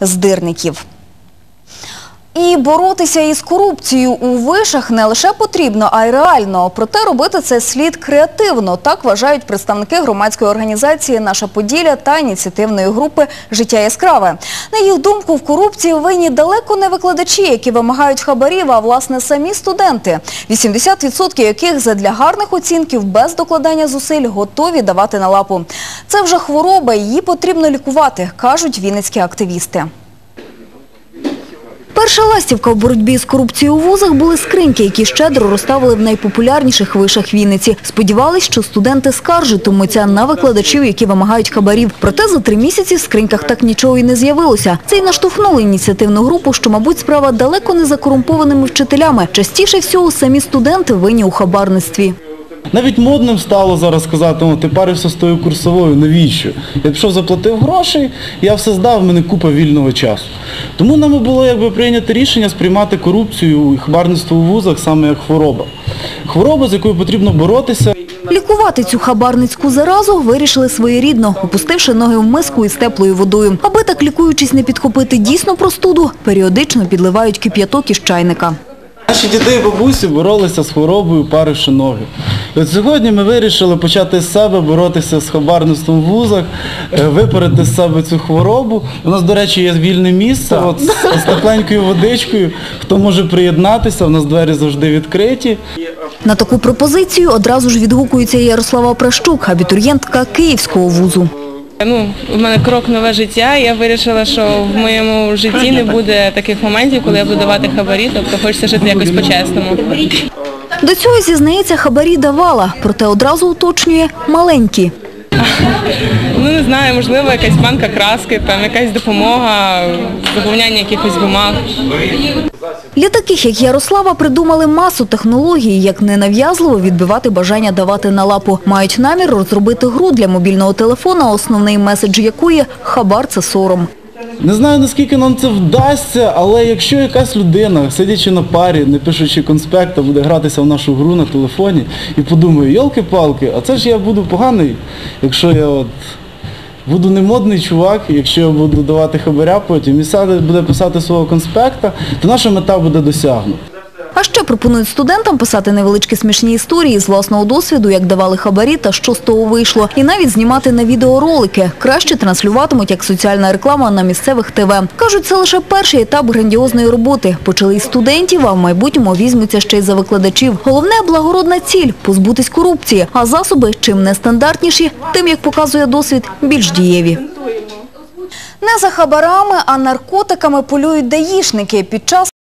здирників. І боротися із корупцією у вишах не лише потрібно, а й реально. Проте робити це слід креативно. Так вважають представники громадської організації Наша Поділля та ініціативної групи Життя яскраве. На їх думку, в корупції винні далеко не викладачі, які вимагають хабарів, а власне самі студенти, 80% яких задля гарних оцінків без докладання зусиль готові давати на лапу. Це вже хвороба, її потрібно лікувати, кажуть вінницькі активісти. Перша ластівка в боротьбі з корупцією у вузах були скриньки, які щедро розставили в найпопулярніших вишах Вінниці. Сподівались, що студенти скаржитимуться на викладачів, які вимагають хабарів. Проте за три місяці в скриньках так нічого і не з'явилося. Це й наштовхнуло ініціативну групу, що, мабуть, справа далеко не за корумпованими вчителями. Частіше всього самі студенти винні у хабарництві. Навіть модним стало зараз сказати, ну ти парився з тою курсовою, навіщо? Я пішов, заплатив грошей, я все здав, в мене купа вільного часу. Тому нами було якби прийнято рішення сприймати корупцію і хабарництво у вузах саме як хвороба. Хвороба, з якою потрібно боротися. Лікувати цю хабарницьку заразу вирішили своєрідно, опустивши ноги в миску із теплою водою. Аби так лікуючись не підхопити дійсно простуду, періодично підливають кип'яток із чайника. Наші діти і бабусі боролися з хворобою, паривши ноги. І от сьогодні ми вирішили почати з себе боротися з хабарництвом в вузах, е, випарити з себе цю хворобу. У нас, до речі, є вільне місце от, з, з тепленькою водичкою. Хто може приєднатися, у нас двері завжди відкриті. На таку пропозицію одразу ж відгукується Ярослава Пращук, абітурієнтка Київського вузу. Ну, у мене крок нове життя. Я вирішила, що в моєму житті не буде таких моментів, коли я буду давати хабарі, тобто хочеться жити якось по-чесному. До цього, зізнається, хабарі давала, проте одразу уточнює – маленькі. Ну не знаю, можливо, якась банка краски, там якась допомога, заповняння якихось бумаг. Для таких, як Ярослава, придумали масу технологій, як ненав'язливо відбивати бажання давати на лапу. Мають намір розробити гру для мобільного телефона, основний меседж якої – хабар – це сором. Не знаю, наскільки нам це вдасться, але якщо якась людина, сидячи на парі, не пишучи конспекта, буде гратися в нашу гру на телефоні і подумає, йолки-палки, а це ж я буду поганий, якщо я от буду не модний чувак, якщо я буду давати хабаря потім і сяде буде писати свого конспекта, то наша мета буде досягнута. А ще пропонують студентам писати невеличкі смішні історії з власного досвіду, як давали хабарі та що з того вийшло. І навіть знімати на відеоролики. Краще транслюватимуть як соціальна реклама на місцевих ТВ. Кажуть, це лише перший етап грандіозної роботи. Почали із студентів, а в майбутньому візьмуться ще й за викладачів. Головне – благородна ціль – позбутись корупції. А засоби, чим нестандартніші, тим, як показує досвід, більш дієві. Не за хабарами, а наркотиками полюють даїшники. Під час